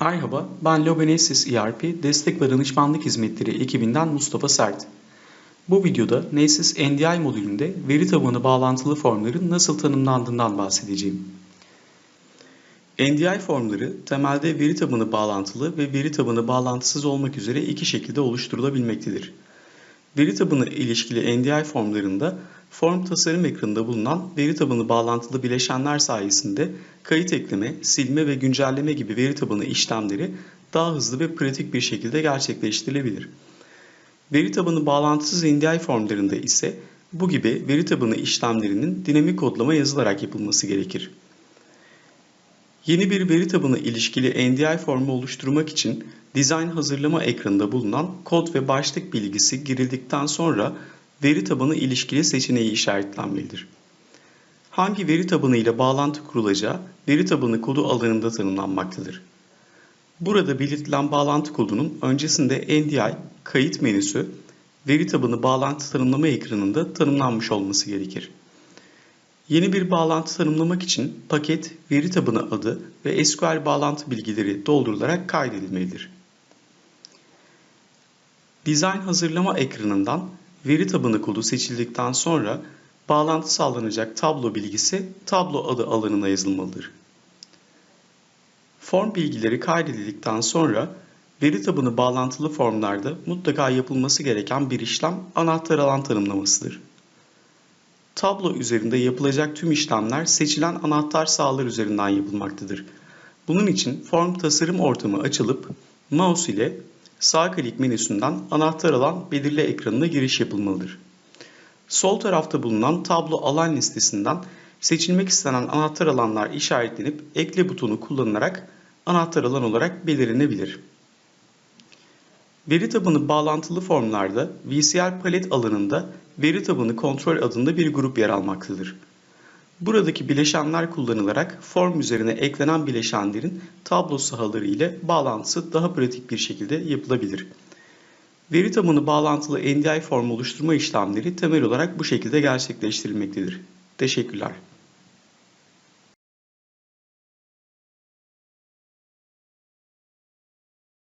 Merhaba, ben Lobenesis ERP Destek ve Danışmanlık Hizmetleri ekibinden Mustafa Sert. Bu videoda Nesys NDI modülünde veri tabanı bağlantılı formların nasıl tanımlandığından bahsedeceğim. NDI formları temelde veri tabanı bağlantılı ve veri tabanı bağlantısız olmak üzere iki şekilde oluşturulabilmektedir. Veri tabanı ilişkili NDI formlarında form tasarım ekranında bulunan veri tabanı bağlantılı bileşenler sayesinde kayıt ekleme, silme ve güncelleme gibi veri tabanı işlemleri daha hızlı ve pratik bir şekilde gerçekleştirilebilir. Veri tabanı bağlantısız NDI formlarında ise bu gibi veri tabanı işlemlerinin dinamik kodlama yazılarak yapılması gerekir. Yeni bir veri tabanı ilişkili NDI formu oluşturmak için Design hazırlama ekranında bulunan kod ve başlık bilgisi girildikten sonra veri tabanı ilişkili seçeneği işaretlenmelidir. Hangi veri tabanı ile bağlantı kurulacağı veri tabanı kodu alanında tanımlanmaktadır. Burada belirtilen bağlantı kodunun öncesinde NDI kayıt menüsü veri tabanı bağlantı tanımlama ekranında tanımlanmış olması gerekir. Yeni bir bağlantı tanımlamak için paket, veri tabanı adı ve SQL bağlantı bilgileri doldurularak kaydedilmelidir. Design hazırlama ekranından veri tabanı kodu seçildikten sonra bağlantı sağlanacak tablo bilgisi tablo adı alanına yazılmalıdır. Form bilgileri kaydedildikten sonra veri tabanı bağlantılı formlarda mutlaka yapılması gereken bir işlem anahtar alan tanımlamasıdır. Tablo üzerinde yapılacak tüm işlemler seçilen anahtar sahalar üzerinden yapılmaktadır. Bunun için form tasarım ortamı açılıp mouse ile sağ klik menüsünden anahtar alan belirle ekranına giriş yapılmalıdır. Sol tarafta bulunan tablo alan listesinden seçilmek istenen anahtar alanlar işaretlenip ekle butonu kullanılarak anahtar alan olarak belirlenebilir. Veri tabanı bağlantılı formlarda VCR palet alanında veri tabanı kontrol adında bir grup yer almaktadır. Buradaki bileşenler kullanılarak form üzerine eklenen bileşenlerin tablo sahaları ile bağlantısı daha pratik bir şekilde yapılabilir. Veri tabanı bağlantılı NDI form oluşturma işlemleri temel olarak bu şekilde gerçekleştirilmektedir. Teşekkürler.